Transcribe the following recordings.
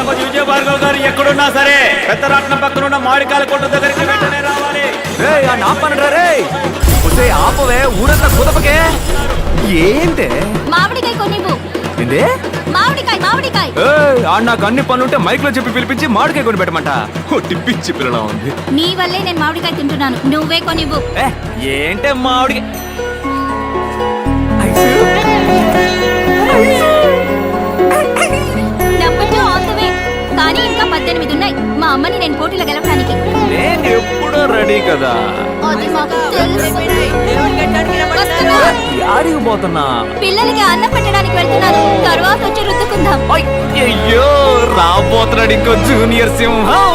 దళపతి విజయ భార్గవ్ గారు ఎక్కడున్నా సరే పెద్దరాట్నం పక్కన ఉన్న మామిడికాయల కొట్టు దగ్గరికి వెంటనే రావాలి. ఆ నాపనరా రే? ఒసే ఆపవే ఊరంతా కుదపకే. ఏంటే? మామిడికాయ కొనివ్వు ఏందే? మామిడికాయ మామిడికాయ. ఏయ్ ఆడ నాకు అన్ని పనులుంటే మైక్లో చెప్పి పిలిపించి మామిడికాయ కొని పెట్టమంట? పిచ్చి పిల్లలా ఉంది. నీ వల్లే నేను మామిడికాయ తింటున్నాను. నువ్వే కొనివ్వు ఏ ఏంటే మామిడి పద్దెనిమిది ఉన్నాయి. మా అమ్మని నేను పోటీలో గెలవడానికి. నేను ఎప్పుడో రెడీ కదా. అది మాకు తెలుసు. వస్తున్నా. యాడికి పోతున్నా. పిల్లలకి అన్నం పెట్టడానికి వెళ్తున్నాను. తర్వాత వచ్చి రుద్దుకుందాం. అయ్యో రాబోతున్నాడు ఇంకో జూనియర్ సింహం.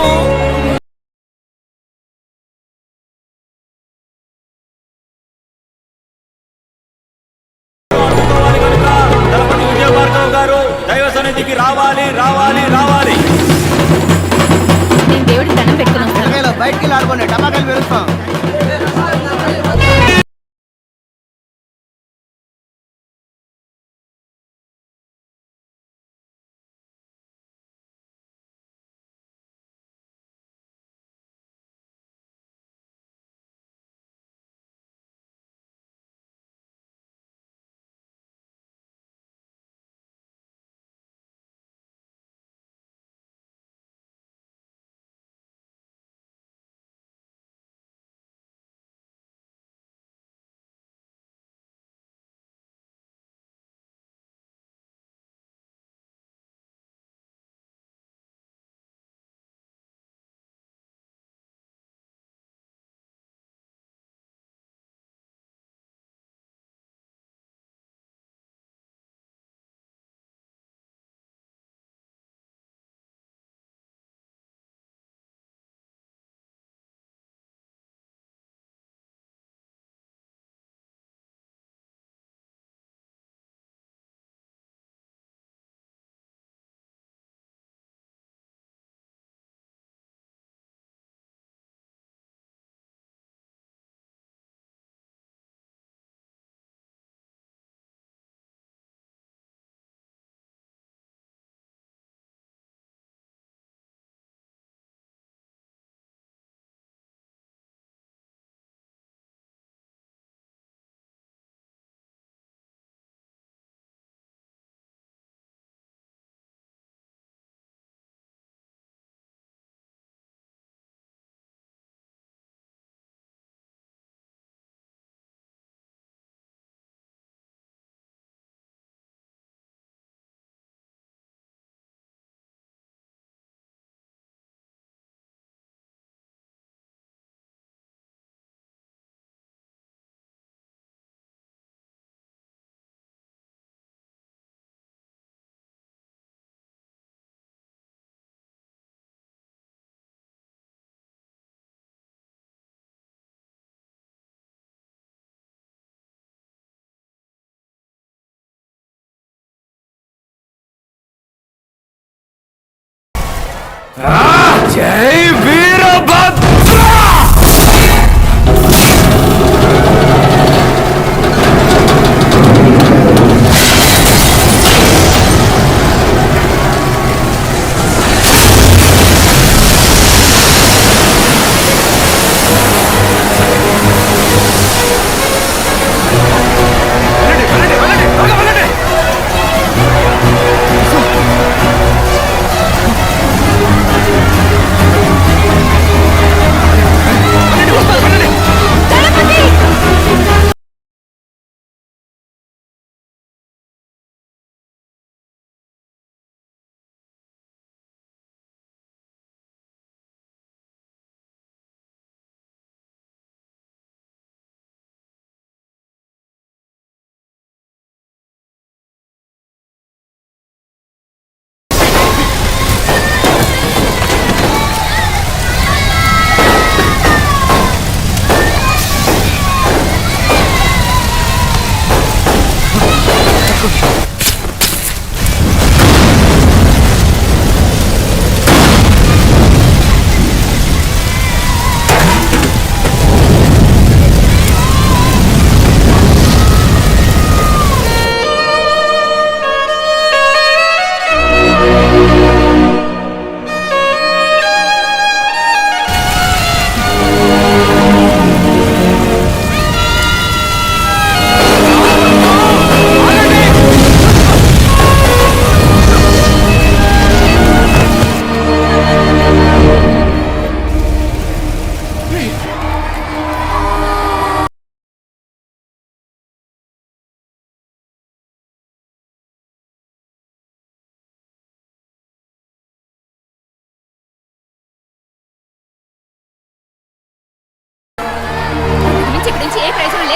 దళపతి విజయ భార్గవ్ గారు దైవ సన్నిధికి రావాలి రావాలి రావాలి. పెట్టుకుని వస్తాను బయటికి ఆడుకోండి టమాకాయలు పెరుగుతాం జై వీరభద్ర!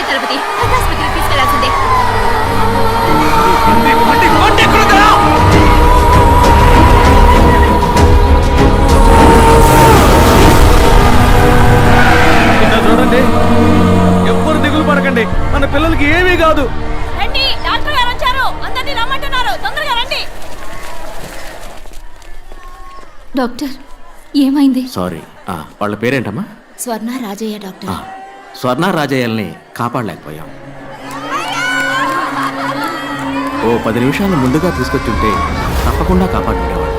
దళపతి ఆసుపత్రికి తీసుకెళ్ళాల్సిందే. చూడండి ఎవ్వరు దిగులు పడకండి. మన పిల్లలకి ఏమీ కాదు. రండి డాక్టర్ గారు వచ్చారు. అందరినీ రమ్మంటున్నారు. తొందరగా రండి. డాక్టర్ ఏమైంది? సారీ. వాళ్ళ పేరేంటమ్మా? స్వర్ణ రాజయ్య డాక్టర్. స్వర్ణ రాజయ్యల్ని కాపాడలేకపోయాం. ఓ పది నిమిషాలు ముందుగా తీసుకొచ్చుంటే తప్పకుండా కాపాడుకునేవాడు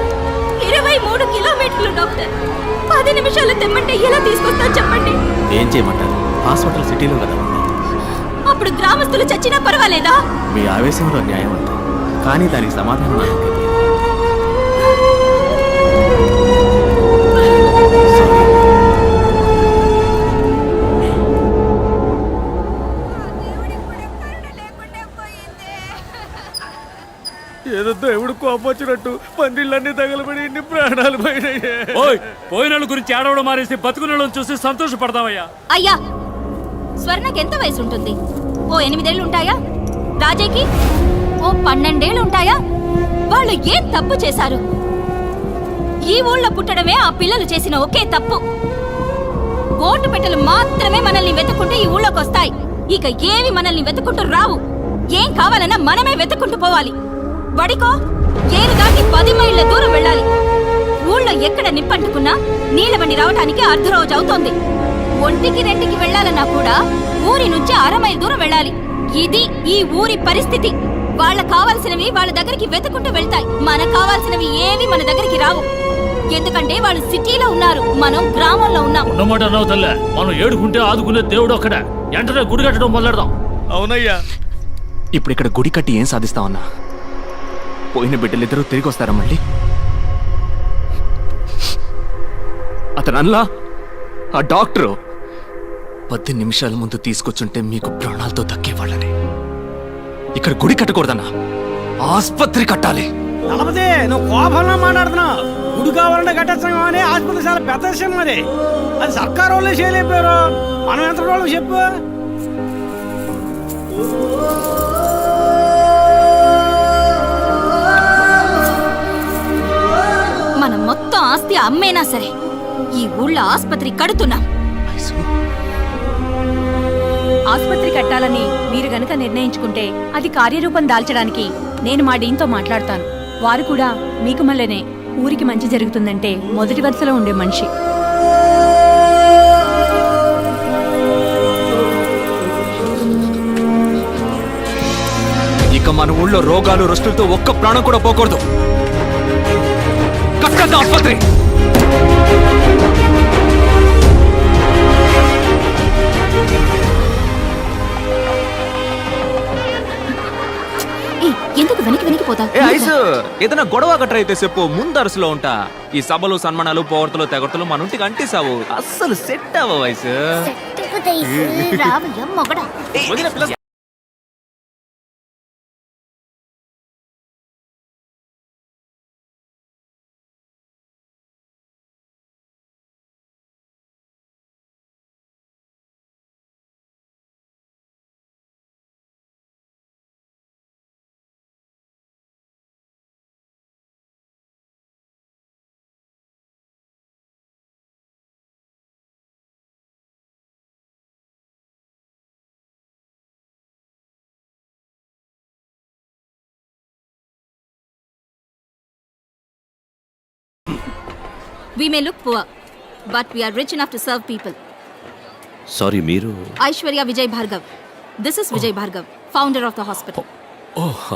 ఇరవై మూడు కిలోమీటర్లు డాక్టర్. పది నిమిషాలు తెమ్మంటే ఎలా తీసుకొస్తా చెప్పండి. ఏం చేయమంటారు? హాస్పిటల్ సిటీలో కదా అప్పుడు గ్రామస్తులు చచ్చినా పర్వాలేదా? మీ ఆవేశంలో న్యాయం అంతే కానీ దానికి సమాధానం నాకు కోపం వచ్చినట్టు పందిళ్ళన్నీ తగలబడి ఇన్ని ప్రాణాలు పోయినాయి. ఓయ్ పోయిన గురించి ఏడవడం మానేసి బతుకున్న చూసి సంతోషపడదామయ్యా అయ్యా స్వర్ణకి ఎంత వయసు ఉంటుంది ఓ ఎనిమిదేళ్ళు ఉంటాయా రాజయ్కి? ఓ పన్నెండేళ్ళు ఉంటాయా వాళ్ళు ఏం తప్పు చేశారు? ఈ ఊళ్ళో పుట్టడమే ఆ పిల్లలు చేసిన ఒకే తప్పు. ఓటు పెట్టెలు మాత్రమే మనల్ని వెతుక్కుంటూ ఈ ఊళ్ళోకి వస్తాయి ఇక ఏవి మనల్ని వెతుక్కుంటూ రావు. ఏం కావాలన్నా మనమే వెతుక్కుంటూ పోవాలి. వడికో ఏరు దాటి పది మైళ్ళ దూరం వెళ్ళాలి. ఊళ్ళో ఎక్కడ నిప్పంటుకున్నా నీళ్ళ బండి రావటానికి అర్ధ రోజు అవుతోంది. ఒంటికి రెంటికి వెళ్ళాలన్నా కూడా ఊరి నుంచి అర మైల్ దూరం వెళ్ళాలి. ఇది ఈ ఊరి పరిస్థితి. వాళ్ళ కావాల్సినవి వాళ్ళ దగ్గరికి వెతుకుంటూ వెళ్తాయి. మనకు కావాల్సినవి ఏవి మన దగ్గరికి రావు. ఎందుకంటే వాళ్ళు సిటీలో ఉన్నారు. మనం గ్రామంలో ఉన్నాం. ఉన్నమాట అన్నావు తల్లే. మనం ఏడుకుంటే ఆదుకునే దేవుడు ఒక్కడే. వెంటనే గుడి కట్టడం మొదలెడదాం. అవునయ్యా. ఇప్పుడు ఇక్కడ గుడి కట్టి ఏం సాధిస్తామన్నా పోయిన బిడ్డలిద్దరూ తిరిగి వస్తారా మళ్ళీ? అతను అన్లా? ఆ డాక్టరు? పది నిమిషాల ముందు తీసుకొచ్చుంటే మీకు ప్రాణాలతో దక్కేవాళ్ళని ఇక్కడ గుడి కట్టకూడదన్నా. ఆస్పత్రి కట్టాలి. నలపతి నువ్వు కోపంలో మాట్లాడుతున్నావు గుడి కావాలంటే కట్టేస్తాం అని ఆసుపత్రి చాలా పెద్ద విషయం మరి. అది సర్కారు వాళ్ళే చేయలేకపోయారు. మనం ఎంత వాళ్ళు చెప్పు? అమ్మేనా సరే? ఈ ఊళ్ళో ఆస్పత్రి కడుతున్నాం. ఆసుపత్రి కట్టాలని మీరు గనక నిర్ణయించుకుంటే అది కార్యరూపం దాల్చడానికి నేను మా డీన్తో మాట్లాడతాను. వారు కూడా మీకు మళ్ళనే ఊరికి మంచి జరుగుతుందంటే మొదటి వరుసలో ఉండే మనిషి. ఇక మన ఊళ్ళో రోగాలు రొస్తులతో ఒక్క ప్రాణం కూడా పోకూడదు. కట్టద్దు ఆస్పత్రి! ఎందుకు వెనక్కి వెనక్కి పోతా? ఏ ఐసు ఏదైనా గొడవ గట్ర అయితే చెప్పు ముందరసులో ఉంటా. ఈ సభలు సన్మానాలు పోగొడతలు తెగొడతలు మన ఇంటికి అంటిసావు అస్సలు సెట్ అవ్వ వయసు మొగడా. We may look poor, but we are rich enough to serve people. Sorry మీరు Aishwarya Vijay Bhargav. This is Vijay Bhargav, founder of the hospital. Oh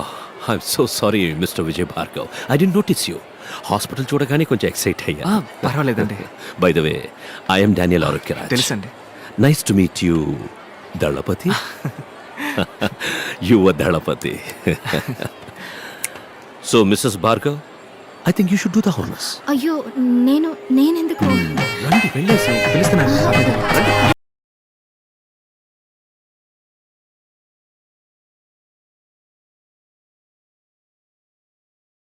I'm so sorry mister Vijay Bhargav I did notice you hospital చూడగానే కొంచెం excite అయ్యా పర్వాలేదండి by the way I'm Daniel Arogyaraj తెలుసండి. Nice to meet you దళపతి యువ దళపతి so missus Bhargav I think you should do the honours అయ్యో నేను నేనెందుకు? రండి వెళ్ళేసి పిలుస్తున్నాను.